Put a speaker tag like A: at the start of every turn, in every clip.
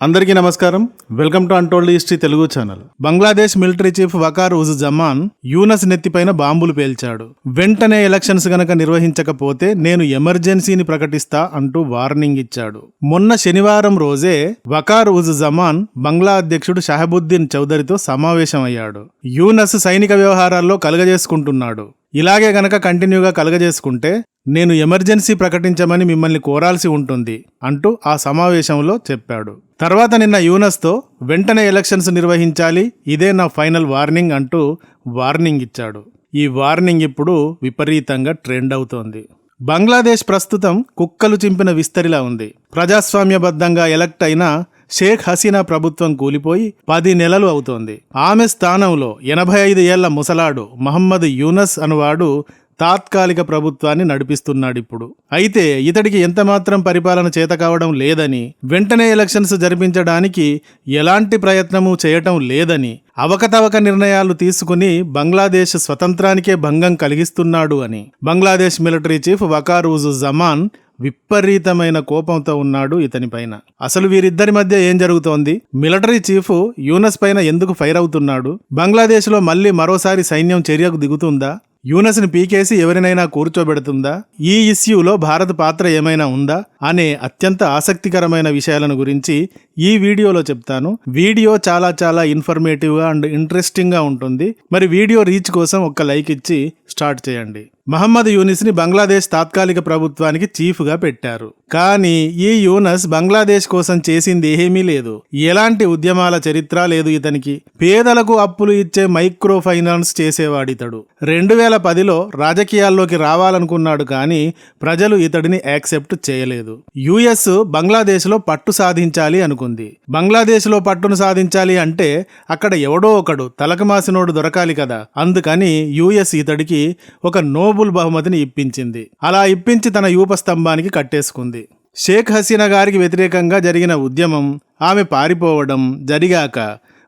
A: అందరికీ నమస్కారం. Welcome to untold history Telugu channel. Bangladesh military chief Waker uz Zaman Yunus నెత్తిపైన బాంబులు పేల్చాడు. వెంటనే ఎలక్షన్స్ గనక నిర్వహించకపోతే నేను ఎమర్జెన్సీని ప్రకటిస్తా అంటూ వార్నింగ్ ఇచ్చాడు. మొన్న శనివారం రోజే వకార్ ఉజ్ జమాన్ బంగ్లా అధ్యక్షుడు షహబుద్దీన్ చౌదరితో సమావేశమయ్యాడు. యూనస్ సైనిక వ్యవహారాల్లో కలగజేసుకుంటున్నాడు. ఇలాగే గనక కంటిన్యూగా కలగజేసుకుంటే నేను ఎమర్జెన్సీ ప్రకటించమని మిమ్మల్ని కోరాల్సి ఉంటుంది అంటూ ఆ సమావేశంలో చెప్పాడు. తర్వాత నిన్న యూనస్తో వెంటనే ఎలక్షన్స్ నిర్వహించాలి ఇదే నా ఫైనల్ వార్నింగ్ అంటూ వార్నింగ్ ఇచ్చాడు. ఈ వార్నింగ్ ఇప్పుడు విపరీతంగా ట్రెండ్ అవుతోంది. బంగ్లాదేశ్ ప్రస్తుతం కుక్కలు చింపిన విస్తరిలా ఉంది. ప్రజాస్వామ్యబద్ధంగా ఎలక్ట్ అయిన షేక్ హసీనా ప్రభుత్వం కూలిపోయి పది నెలలు అవుతోంది. ఆమె స్థానంలో ఎనభై ఐదు ఏళ్ళ ముసలాడు మహమ్మద్ యూనస్ అనువాడు తాత్కాలిక ప్రభుత్వాన్ని నడిపిస్తున్నాడు ఇప్పుడు అయితే ఇతడికి ఎంతమాత్రం పరిపాలన చేత కావడం లేదని వెంటనే ఎలక్షన్స్ జరిపించడానికి ఎలాంటి ప్రయత్నము చేయటం లేదని అవకతవక నిర్ణయాలు తీసుకుని బంగ్లాదేశ్ స్వతంత్రానికే భంగం కలిగిస్తున్నాడు అని. బంగ్లాదేశ్ మిలిటరీ చీఫ్ వకారూజు జమాన్ విపరీతమైన కోపంతో ఉన్నాడు ఇతని పైన. అసలు వీరిద్దరి మధ్య ఏం జరుగుతోంది? మిలిటరీ చీఫ్ యూనస్ పైన ఎందుకు ఫైర్ అవుతున్నాడు? బంగ్లాదేశ్లో మళ్ళీ మరోసారి సైన్యం చర్యకు దిగుతుందా? యూనస్ని పీకేసి ఎవరినైనా కూర్చోబెడుతుందా? ఈ ఇష్యూలో భారత్ పాత్ర ఏమైనా ఉందా? అనే అత్యంత ఆసక్తికరమైన విషయాలను గురించి ఈ వీడియోలో చెప్తాను. వీడియో చాలా చాలా ఇన్ఫర్మేటివ్గా అండ్ ఇంట్రెస్టింగ్గా ఉంటుంది. మరి వీడియో రీచ్ కోసం ఒక లైక్ ఇచ్చి స్టార్ట్ చేయండి. మహమ్మద్ యూనిస్ని బంగ్లాదేశ్ తాత్కాలిక ప్రభుత్వానికి చీఫ్గా పెట్టారు. కానీ ఈ యూనస్ బంగ్లాదేశ్ కోసం చేసింది ఏమీ లేదు. ఎలాంటి ఉద్యమాల చరిత్ర లేదు ఇతనికి. పేదలకు అప్పులు ఇచ్చే మైక్రో ఫైనాన్స్ చేసేవాడితడు. రెండు వేల పదిలో రాజకీయాల్లోకి రావాలనుకున్నాడు కానీ ప్రజలు ఇతడిని యాక్సెప్ట్ చేయలేదు. యుఎస్ బంగ్లాదేశ్లో పట్టు సాధించాలి అనుకుంది. బంగ్లాదేశ్లో పట్టును సాధించాలి అంటే అక్కడ ఎవడో ఒకడు తలకమాసినోడు దొరకాలి కదా. అందుకని యుఎస్ ఇతడికి ఒక నోబుల్ బహుమతిని ఇప్పించింది. అలా ఇప్పించి తన యూపస్తంభానికి కట్టేసుకుంది. షేక్ హసీనా గారికి వ్యతిరేకంగా జరిగిన ఉద్యమం ఆమె పారిపోవడం జరిగాక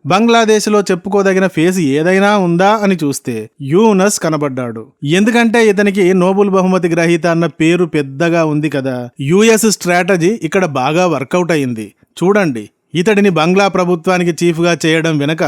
A: బంగ్లాదేశ్లో చెప్పుకోదగిన ఫేస్ ఏదైనా ఉందా అని చూస్తే యూనస్ కనబడ్డాడు. ఎందుకంటే ఇతనికి నోబుల్ బహుమతి గ్రహీత అన్న పేరు పెద్దగా ఉంది కదా. యుఎస్ స్ట్రాటజీ ఇక్కడ బాగా వర్కౌట్ అయింది. చూడండి. ఇతడిని బంగ్లా ప్రభుత్వానికి చీఫ్గా చేయడం వెనక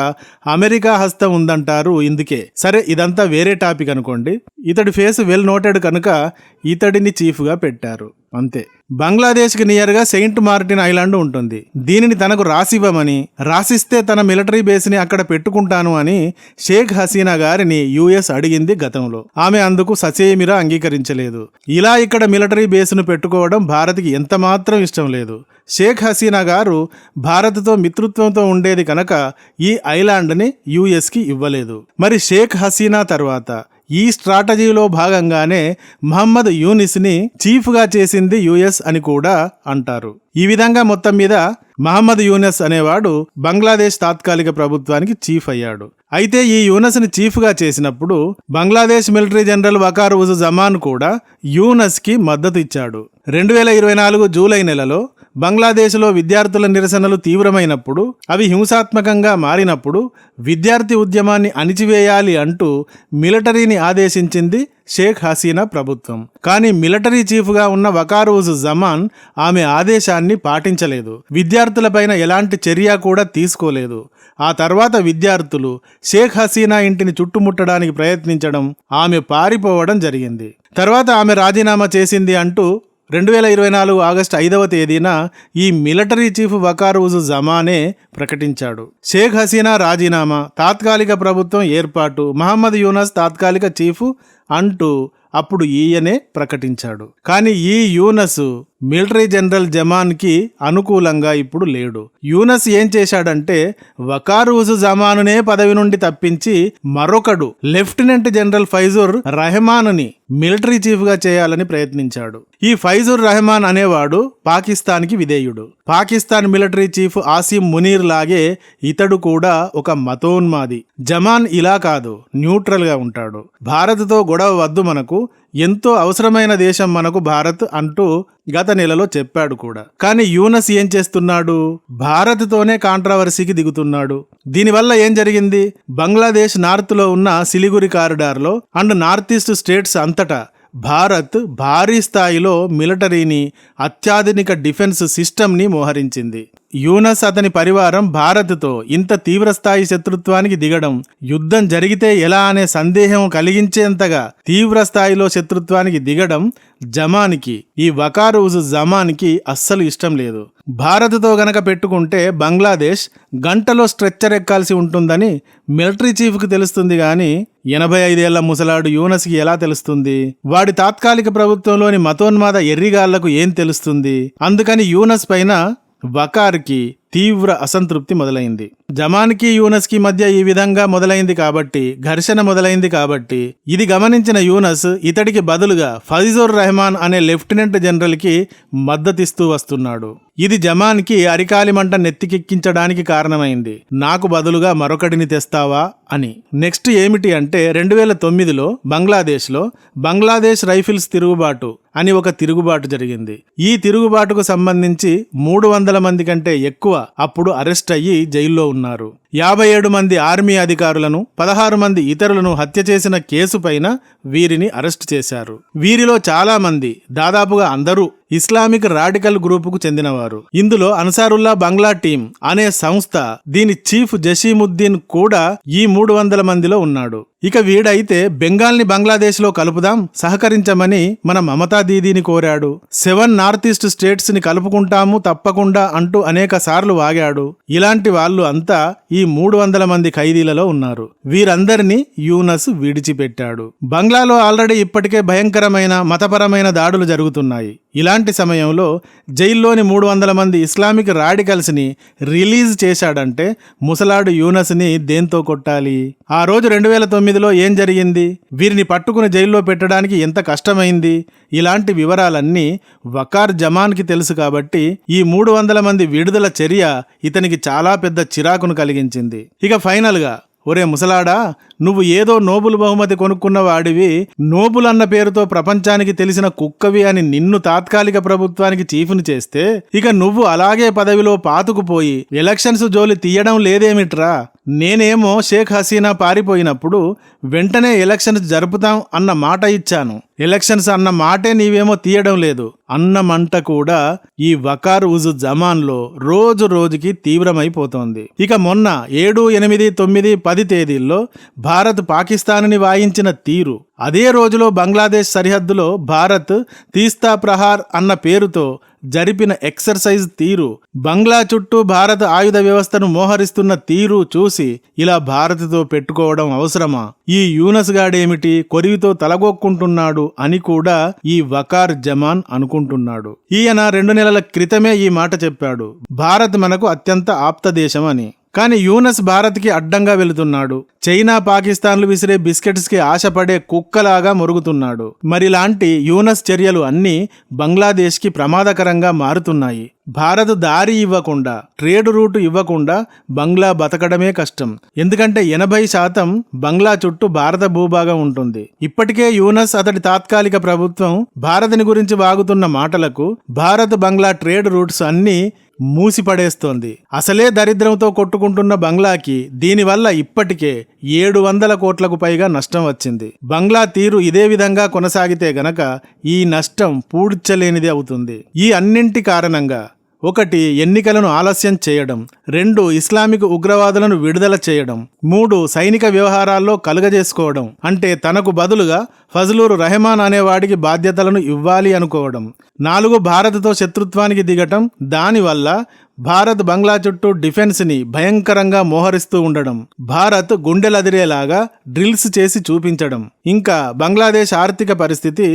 A: అమెరికా హస్తం ఉందంటారు ఇందుకే. సరే ఇదంతా వేరే టాపిక్ అనుకోండి. ఇతడి ఫేస్ వెల్ నోటెడ్ కనుక ఇతడిని చీఫ్గా పెట్టారు. అంతే. బంగ్లాదేశ్కి నియర్గా సెయింట్ మార్టిన్ ఐలాండ్ ఉంటుంది. దీనిని తనకు రాసివ్వమని రాసిస్తే తన మిలిటరీ బేస్ని అక్కడ పెట్టుకుంటాను అని షేక్ హసీనా గారిని యుఎస్ అడిగింది గతంలో. ఆమె అందుకు ససేమిరా అంగీకరించలేదు. ఇలా ఇక్కడ మిలిటరీ బేస్ను పెట్టుకోవడం భారత్కి ఎంతమాత్రం ఇష్టం లేదు. షేక్ హసీనా గారు భారత్తో మిత్రుత్వంతో ఉండేది కనుక ఈ ఐలాండ్ని యుఎస్కి ఇవ్వలేదు. మరి షేక్ హసీనా తర్వాత ఈ స్ట్రాటజీలో భాగంగానే మహమ్మద్ యూనిస్ని చీఫ్గా చేసింది యుఎస్ అని కూడా అంటారు. ఈ విధంగా మొత్తం మీద మహమ్మద్ యూనస్ అనేవాడు బంగ్లాదేశ్ తాత్కాలిక ప్రభుత్వానికి చీఫ్ అయ్యాడు. అయితే ఈ యూనస్ని చీఫ్గా చేసినప్పుడు బంగ్లాదేశ్ మిలిటరీ జనరల్ వకార్ ఉజ్ జమాన్ కూడా యూనస్కి మద్దతు ఇచ్చాడు. రెండు వేల ఇరవై నాలుగు జూలై నెలలో బంగ్లాదేశ్లో విద్యార్థుల నిరసనలు తీవ్రమైనప్పుడు అవి హింసాత్మకంగా మారినప్పుడు విద్యార్థి ఉద్యమాన్ని అణిచివేయాలి అంటూ మిలిటరీని ఆదేశించింది షేక్ హసీనా ప్రభుత్వం. కానీ మిలిటరీ చీఫ్గా ఉన్న వకారోజ్ జమాన్ ఆమె ఆదేశాన్ని పాటించలేదు. విద్యార్థులపైన ఎలాంటి చర్య కూడా తీసుకోలేదు. ఆ తర్వాత విద్యార్థులు షేక్ హసీనా ఇంటిని చుట్టుముట్టడానికి ప్రయత్నించడం ఆమె పారిపోవడం జరిగింది. తర్వాత ఆమె రాజీనామా చేసింది అంటూ రెండు వేల ఇరవై నాలుగు ఆగస్టు ఐదవ తేదీన ఈ మిలిటరీ చీఫ్ వకారూజు జమానే ప్రకటించాడు. షేక్ హసీనా రాజీనామా తాత్కాలిక ప్రభుత్వం ఏర్పాటు మహమ్మద్ యూనస్ తాత్కాలిక చీఫ్ అంటూ అప్పుడు ఈయనే ప్రకటించాడు. కానీ ఈ యూనస్ మిలిటరీ జనరల్ జమాన్కి అనుకూలంగా ఇప్పుడు లేడు. యూనస్ ఏం చేశాడంటే వకారూజు జమానునే పదవి నుండి తప్పించి మరొకడు లెఫ్టినెంట్ జనరల్ ఫైజుర్ రెహమాన్ని మిలిటరీ చీఫ్గా చేయాలని ప్రయత్నించాడు. ఈ ఫైజుర్ రెహమాన్ అనేవాడు పాకిస్తాన్కి విధేయుడు. పాకిస్తాన్ మిలిటరీ చీఫ్ ఆసిమ్ మునీర్ లాగే ఇతడు కూడా ఒక మతోన్మాది. జమాన్ ఇలా కాదు న్యూట్రల్గా ఉంటాడు. భారత్తో గొడవ వద్దు మనకు ఎంతో అవసరమైన దేశం మనకు భారత్ అంటూ గత నెలలో చెప్పాడు కూడా. కానీ యూనస్ ఏం చేస్తున్నాడు? భారత్తోనే కాంట్రవర్సీకి దిగుతున్నాడు. దీనివల్ల ఏం జరిగింది? బంగ్లాదేశ్ నార్త్లో ఉన్న సిలిగురి కారిడార్లో అండ్ నార్త్ ఈస్ట్ స్టేట్స్ అంతటా భారత్ భారీ స్థాయిలో మిలిటరీని అత్యాధునిక డిఫెన్స్ సిస్టమ్ని మోహరించింది. యూనస్ అతని పరివారం భారత్తో ఇంత తీవ్రస్థాయి శత్రుత్వానికి దిగడం యుద్ధం జరిగితే ఎలా అనే సందేహం కలిగించేంతగా తీవ్రస్థాయిలో శత్రుత్వానికి దిగడం జమానికి ఈ వకారుజ్ జమానికి అస్సలు ఇష్టం లేదు. భారత్తో గనక పెట్టుకుంటే బంగ్లాదేశ్ గంటలో స్ట్రెచ్చర్ ఎక్కాల్సి ఉంటుందని మిలిటరీ చీఫ్కి తెలుస్తుంది కానీ ఎనభై ఐదేళ్ళ ముసలాడు యూనస్కి ఎలా తెలుస్తుంది? వాడి తాత్కాలిక ప్రభుత్వంలోని మతోన్మాద ఎర్రిగాళ్ళకు ఏం తెలుస్తుంది? అందుకని యూనస్ పైన वकार की తీవ్ర అసంతృప్తి మొదలైంది. జమాన్కి యూనస్కి మధ్య ఈ విధంగా మొదలైంది కాబట్టి ఘర్షణ మొదలైంది కాబట్టి ఇది గమనించిన యూనస్ ఇతడికి బదులుగా ఫైజుర్ రెహమాన్ అనే లెఫ్టినెంట్ జనరల్కి మద్దతిస్తూ వస్తున్నాడు. ఇది జమాన్కి అరికాలి మంట నెత్తికెక్కించడానికి కారణమైంది. నాకు బదులుగా మరొకటిని తెస్తావా? అని. నెక్స్ట్ ఏమిటి అంటే రెండు వేల తొమ్మిదిలో బంగ్లాదేశ్లో బంగ్లాదేశ్ రైఫిల్స్ తిరుగుబాటు అని ఒక తిరుగుబాటు జరిగింది. ఈ తిరుగుబాటుకు సంబంధించి మూడు వందల మంది కంటే ఎక్కువ అప్పుడు అరెస్ట్ అయ్యి జైల్లో ఉన్నారు. యాభై ఏడు మంది ఆర్మీ అధికారులను పదహారు మంది ఇతరులను హత్య చేసిన కేసుపైన వీరిని అరెస్ట్ చేశారు. వీరిలో చాలా మంది దాదాపుగా అందరూ ఇస్లామిక్ రాడికల్ గ్రూపుకు చెందినవారు. ఇందులో అన్సారుల్లా బంగ్లా టీం అనే సంస్థ దీని చీఫ్ జషీముద్దీన్ కూడా ఈ మూడు వందల మందిలో ఉన్నాడు. ఇక వీడైతే బెంగాల్ని బంగ్లాదేశ్లో కలుపుదాం సహకరించమని మన మమతా దీదీని కోరాడు. సెవెన్ నార్త్ ఈస్ట్ స్టేట్స్ని కలుపుకుంటాము తప్పకుండా అంటూ అనేక సార్లు వాగాడు. ఇలాంటి వాళ్ళు అంతా ఈ ఈ మూడు వందల మంది ఖైదీలలో ఉన్నారు. వీరందరినీ యూనస్ విడిచిపెట్టాడు. బంగ్లాలో ఆల్రెడీ ఇప్పటికే భయంకరమైన మతపరమైన దాడులు జరుగుతున్నాయి. ఇలాంటి సమయంలో జైల్లోని మూడు వందల మంది ఇస్లామిక్ రాడికల్స్ని రిలీజ్ చేశాడంటే ముసలాడు యూనస్ని దేంతో కొట్టాలి? ఆ రోజు రెండు వేల తొమ్మిదిలో ఏం జరిగింది? వీరిని పట్టుకుని జైల్లో పెట్టడానికి ఎంత కష్టమైంది? ఇలాంటి వివరాలన్నీ వకార్ జమాన్కి తెలుసు కాబట్టి ఈ మూడు వందల మంది విడుదల చర్య ఇతనికి చాలా పెద్ద చిరాకును కలిగించింది. ఇక ఫైనల్గా ఒరే ముసలాడా నువ్వు ఏదో నోబుల్ బహుమతి కొనుక్కున్న వాడివి నోబుల్ అన్న పేరుతో ప్రపంచానికి తెలిసిన కుక్కవి అని నిన్ను తాత్కాలిక ప్రభుత్వానికి చీఫ్ని చేస్తే ఇక నువ్వు అలాగే పదవిలో పాతుకుపోయి ఎలక్షన్స్ జోలి తీయడం లేదేమిట్రా? నేనేమో షేక్ హసీనా పారిపోయినప్పుడు వెంటనే ఎలక్షన్స్ జరుపుతాం అన్న మాట ఇచ్చాను. ఎలక్షన్స్ అన్న మాటే నీవేమో తీయడం లేదు. అన్నమంట కూడా ఈ వకార్ ఉజు జమాన్లో రోజు రోజుకి తీవ్రమైపోతోంది. ఇక మొన్న ఏడు ఎనిమిది తొమ్మిది పది తేదీల్లో భారత్ పాకిస్తాన్ని వాయించిన తీరు. అదే రోజులో బంగ్లాదేశ్ సరిహద్దులో భారత్ తీస్తా ప్రహార్ అన్న పేరుతో జరిపిన ఎక్సర్సైజ్ తీరు. బంగ్లా చుట్టూ భారత ఆయుధ వ్యవస్థను మోహరిస్తున్న తీరు చూసి ఇలా భారత్తో పెట్టుకోవడం అవసరమా? ఈ యూనస్ గాడేమిటి? కొరివితో తలగొక్కుంటున్నాడు? అని కూడా ఈ వకార్ జమాన్ అనుకుంటున్నాడు. ఈయన రెండు నెలల క్రితమే ఈ మాట చెప్పాడు. భారత్ మనకు అత్యంత ఆప్త దేశం అని. కానీ యూనస్ భారత్కి అడ్డంగా వెళుతున్నాడు. చైనా పాకిస్తాన్లు విసిరే బిస్కెట్స్కి ఆశపడే కుక్కలాగా మొరుగుతున్నాడు. మరిలాంటి యూనస్ చర్యలు అన్నీ బంగ్లాదేశ్కి ప్రమాదకరంగా మారుతున్నాయి. భారత్ దారి ఇవ్వకుండా ట్రేడ్ రూట్ ఇవ్వకుండా బంగ్లా బతకడమే కష్టం. ఎందుకంటే ఎనభై శాతం బంగ్లా చుట్టూ భారత భూభాగం ఉంటుంది. ఇప్పటికే యూనస్ అతడి తాత్కాలిక ప్రభుత్వం భారత్ని గురించి వాగుతున్న మాటలకు భారత్ బంగ్లా ట్రేడ్ రూట్స్ అన్నీ మూసిపడేస్తోంది. అసలే దరిద్రంతో కొట్టుకుంటున్న బంగ్లాకి దీనివల్ల ఇప్పటికే ఏడు వందల కోట్లకు పైగా నష్టం వచ్చింది. బంగ్లా తీరు ఇదే విధంగా కొనసాగితే గనక ఈ నష్టం పూడ్చలేనిది అవుతుంది. ఈ అన్నింటి కారణంగా ఒకటి ఎన్నికలను ఆలస్యం చేయడం. రెండు ఇస్లామిక్ ఉగ్రవాదులను విడుదల చేయడం. మూడు సైనిక వ్యవహారాల్లో కలుగజేసుకోవడం. అంటే తనకు బదులుగా ఫజలూరు రెహమాన్ అనేవాడికి బాధ్యతలను ఇవ్వాలి అనుకోవడం. నాలుగు భారత్తో శత్రుత్వానికి దిగటం. దానివల్ల భారత్ బంగ్లా చుట్టూ డిఫెన్స్ని భయంకరంగా మోహరిస్తూ ఉండడం భారత్ గుండెలదిరేలాగా డ్రిల్స్ చేసి చూపించడం ఇంకా బంగ్లాదేశ్ ఆర్థిక పరిస్థితి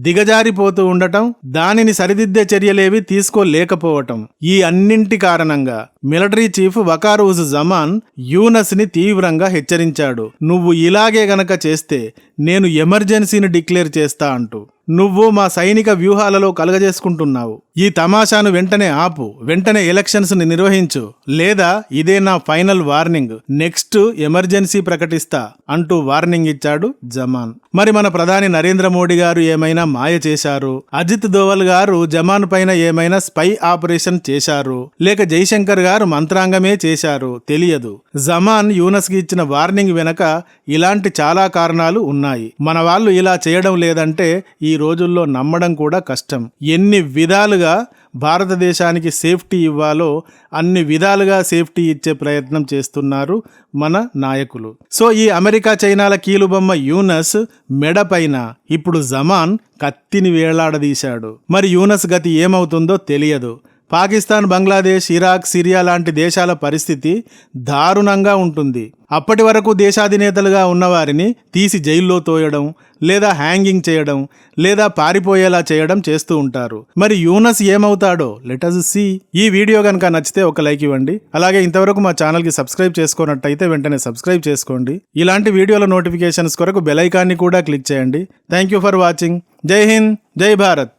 A: దిగజారిపోతూ ఉండటం దానిని సరిదిద్దే చర్యలేవి తీసుకోలేకపోవటం ఈ అన్నింటి కారణంగా మిలిటరీ చీఫ్ వకారూజ్ జమాన్ యూనస్ని తీవ్రంగా హెచ్చరించాడు. నువ్వు ఇలాగే గనక చేస్తే నేను ఎమర్జెన్సీని డిక్లేర్ చేస్తా అంటూ. నువ్వు మా సైనిక వ్యూహాలలో కలగజేసుకుంటున్నావు. ఈ తమాషాను వెంటనే ఆపు. వెంటనే ఎలక్షన్స్ని నిర్వహించు. లేదా ఇదే నా ఫైనల్ వార్నింగ్. నెక్స్ట్ ఎమర్జెన్సీ ప్రకటిస్తా అంటూ వార్నింగ్ ఇచ్చాడు జమాన్. మరి మన ప్రధాని నరేంద్ర మోడీ గారు ఏమైనా మాయ చేశారు? అజిత్ దోవల్ గారు జమాన్ పైన ఏమైనా స్పై ఆపరేషన్ చేశారు? లేక జైశంకర్ గారు మంత్రాంగమే చేశారు. తెలియదు. జమాన్ యూనస్కి ఇచ్చిన వార్నింగ్ వెనక ఇలాంటి చాలా కారణాలు ఉన్నాయి. మన వాళ్ళు ఇలా చేయడం లేదంటే ఈ రోజుల్లో నమ్మడం కూడా కష్టం. ఎన్ని విధాలుగా భారతదేశానికి సేఫ్టీ ఇవ్వాలో అన్ని విధాలుగా సేఫ్టీ ఇచ్చే ప్రయత్నం చేస్తున్నారు మన నాయకులు. సో ఈ అమెరికా చైనాల కీలుబొమ్మ యూనస్ మెడపైన ఇప్పుడు జమాన్ కత్తిని వేలాడదీశాడు. మరి యూనస్ గతి ఏమవుతుందో తెలియదు. పాకిస్తాన్ బంగ్లాదేశ్ ఇరాక్ సిరియా లాంటి దేశాల పరిస్థితి దారుణంగా ఉంటుంది. అప్పటి వరకు దేశాధినేతలుగా ఉన్నవారిని తీసి జైల్లో తోయడం లేదా హ్యాంగింగ్ చేయడం లేదా పారిపోయేలా చేయడం చేస్తూ ఉంటారు. మరి యూనస్ ఏమవుతాడో? లెటస్ సి ఈ వీడియో కనుక నచ్చితే ఒక లైక్ ఇవ్వండి. అలాగే ఇంతవరకు మా ఛానల్కి సబ్స్క్రైబ్ చేసుకున్నట్టయితే వెంటనే సబ్స్క్రైబ్ చేసుకోండి. ఇలాంటి వీడియోల నోటిఫికేషన్స్ కొరకు బెలైకాన్ని కూడా క్లిక్ చేయండి. థ్యాంక్ యూ ఫర్ వాచింగ్ జై హింద్ జై భారత్.